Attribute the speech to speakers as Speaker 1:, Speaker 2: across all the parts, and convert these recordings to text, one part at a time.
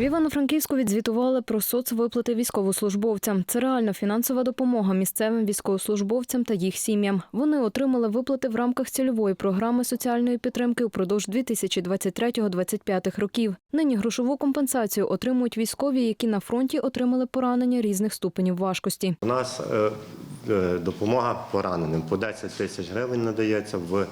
Speaker 1: В Івано-Франківську відзвітували про соцвиплати військовослужбовцям. Це реальна фінансова допомога місцевим військовослужбовцям та їх сім'ям. Вони отримали виплати в рамках цільової програми соціальної підтримки упродовж 2023-2025 років. Нині грошову компенсацію отримують військові, які на фронті отримали поранення різних ступенів важкості.
Speaker 2: У нас е, допомога пораненим по 10 тисяч гривень надається в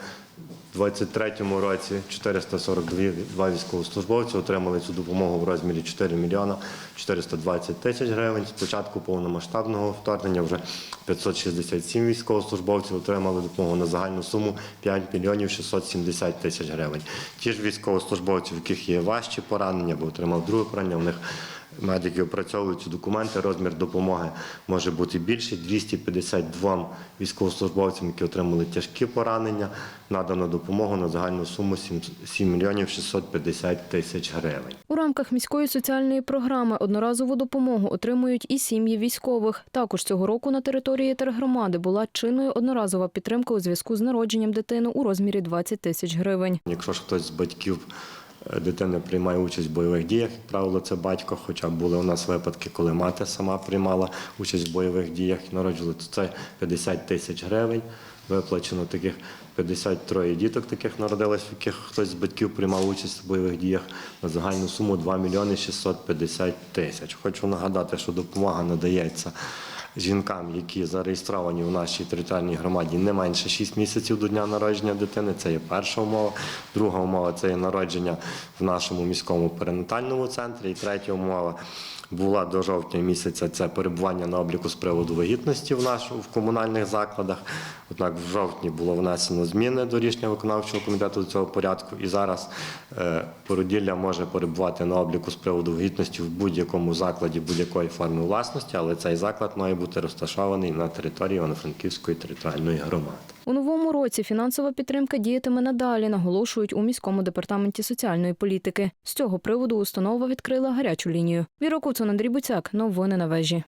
Speaker 2: 23-му році 442 військовослужбовці отримали цю допомогу в розмірі 4 мільйона 420 тисяч гривень. З початку повномасштабного вторгнення вже 567 військовослужбовців отримали допомогу на загальну суму 5 мільйонів 670 тисяч гривень. Ті ж військовослужбовці, в яких є важчі поранення, або отримали друге поранення, у них Медики опрацьовують ці документи. Розмір допомоги може бути більший. 252 військовослужбовцям, які отримали тяжкі поранення, надано допомогу на загальну суму 7 7 мільйонів 650 тисяч гривень.
Speaker 1: У рамках міської соціальної програми одноразову допомогу отримують і сім'ї військових. Також цього року на території тергромади була чинною одноразова підтримка у зв'язку з народженням дитини у розмірі 20 тисяч гривень.
Speaker 2: Якщо ж хтось з батьків е, дитини приймає участь в бойових діях, як правило, це батько. Хоча були у нас випадки, коли мати сама приймала участь в бойових діях і народжувала, то це 50 тисяч гривень. Виплачено таких 53 діток, таких народилось, в яких хтось з батьків приймав участь в бойових діях на загальну суму 2 мільйони 650 тисяч. Хочу нагадати, що допомога надається жінкам, які зареєстровані у нашій територіальній громаді не менше 6 місяців до дня народження дитини. Це є перша умова. Друга умова це є народження в нашому міському перинатальному центрі. І третя умова була до жовтня місяця. Це перебування на обліку з приводу вагітності в нашому в комунальних закладах. Однак в жовтні було внесено зміни до рішення виконавчого комітету до цього порядку. І зараз е, породілля може перебувати на обліку з приводу вагітності в будь-якому закладі будь-якої форми власності, але цей заклад має бути розташований на території Івано-Франківської територіальної громади.
Speaker 1: У новому році фінансова підтримка діятиме надалі, наголошують у міському департаменті соціальної політики. З цього приводу установа відкрила гарячу лінію. Віра Куцун, Андрій Буцяк. Новини на вежі.